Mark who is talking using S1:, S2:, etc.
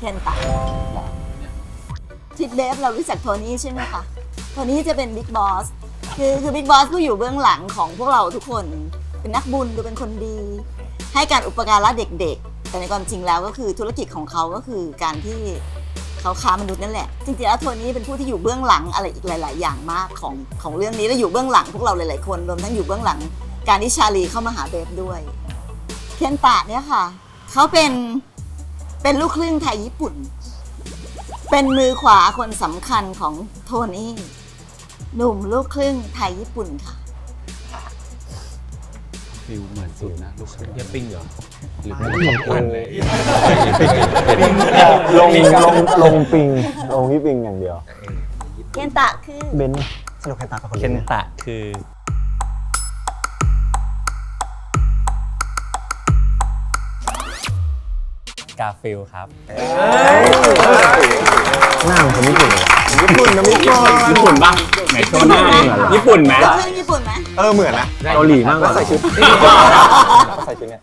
S1: เคนตะทิดเดฟเรารู้จักโทนี่ใช่ไหมคะโทนี่จะเป็นบิ๊กบอสคือคือบิ๊กบอสผู้อยู่เบื้องหลังของพวกเราทุกคน เป็นนักบุญดูเป็นคนดี ให้การอุปการะเด็กๆ แต่ในความจริงแล้วก็คือธุรกิจของเขาก็คือการที่เขาค้ามนุษย์นั่นแหละ จริงๆแล้วโทนี่เป็นผู้ที่อยู่เบื้องหลังอะไรอีกหลาย ๆ อย่างมากของของเรื่องนี้และอยู่เบื้องหลังพวกเราหลายๆคนรวมทั้งอยู่เบื้องหลัง การที่ชาลีเข้ามาหาเบฟด้วย เคนตะเนี่ยค่ะเขาเป็น เป็นลูกครึ่งไทยญี่ปุ่น เป็นมือขวาคนสำคัญของโทนี่หนุ่มลูกครึ่งไทยญี่ปุ่นค่ะ
S2: ฟิลเหมือนสุดนะลูกค้า
S3: เฮียปิ้งเหรอ
S2: หรือไม่ต้องสองคนเลย
S4: ลงลงลงปิงลงที่ปิงอย่างเดียว
S1: เคนตะคือ
S4: เบนซ์สนุกแค่ตากับคน
S3: เคนตะคือ กาฟิลครับ
S4: หน้าของคนญี่ปุ่นเลยญี่ปุ่นนะญี่ปุ่น
S2: ญี่ปุ่นป่ะไหนโชว์หน้าดิญี่ปุ่นไหม
S1: ลูกครึ่งญี่ปุ่นไหม
S4: เออเหมือนนะเกาหลีมากกว่า ใส่ชุด ใส่ชุดเนี่ย